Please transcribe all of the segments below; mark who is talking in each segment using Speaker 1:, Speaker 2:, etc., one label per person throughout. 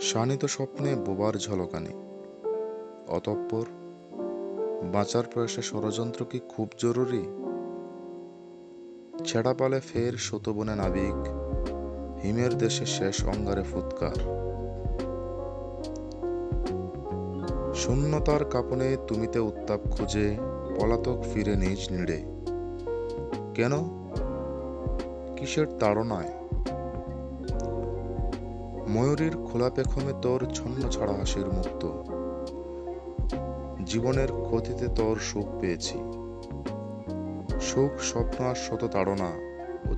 Speaker 1: শানিত স্বপ্নে বোবার ঝলকানি। অতঃপর বাঁচার প্রয়াসে ষড়যন্ত্র কি খুব জরুরি? ছেঁড়া পালে ফের শতবনে নাবিক, হিমের দেশে শেষ অঙ্গারে ফুৎকার। শূন্যতার কাপনে তুমিতে উত্তাপ খুঁজে পলাতক ফিরে নিজ নিড়ে। কেন? কিসের তাড়নায়? ময়ূরীর খোলা পেখমে তোর ছন্ন ছাড়া হাসির মুক্ত। জীবনের ক্ষতিতে তোর সুখ পেয়েছি। সুখ, স্বপ্ন আর শত তাড়না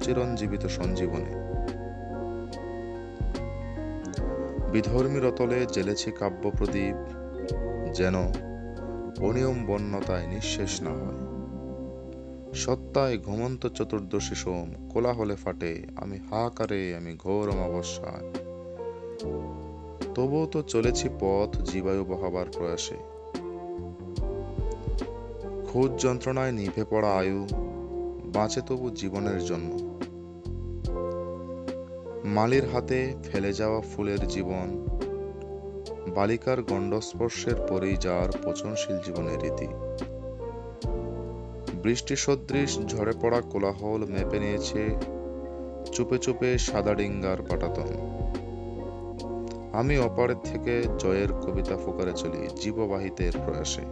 Speaker 1: চিরঞ্জীবিত সঞ্জীবনে। বিধর্মী রতলে জেলেছি কাব্য প্রদীপ, যেন অনিয়ম বন্যতায় নিঃশেষ না হয়। সত্তায় ঘুমন্ত চতুর্দশী সোম, কোলাহলে ফাটে আমি হাকারে আমি ঘোর অমাবস্যায়। তবুও তো চলেছি পথ জীবায়ু বহাবার প্রয়াসে। খোঁজ যন্ত্রণায় নিভে পড়া আয়ু, বাঁচে তবু জীবনের জন্য। মালির হাতে ফেলে যাওয়া ফুলের জীবন, বালিকার গণ্ডস্পর্শের পরেই যার পচনশীল জীবনের রীতি। বৃষ্টি সদৃশ ঝরে পড়া কোলাহল মেপে নিয়েছে চুপে চুপে সাদা ডিঙ্গার পাটাতন। আমি অপারের থেকে জয়ের কবিতা ফোকারে চলি জীববাহিতের প্রয়াসে।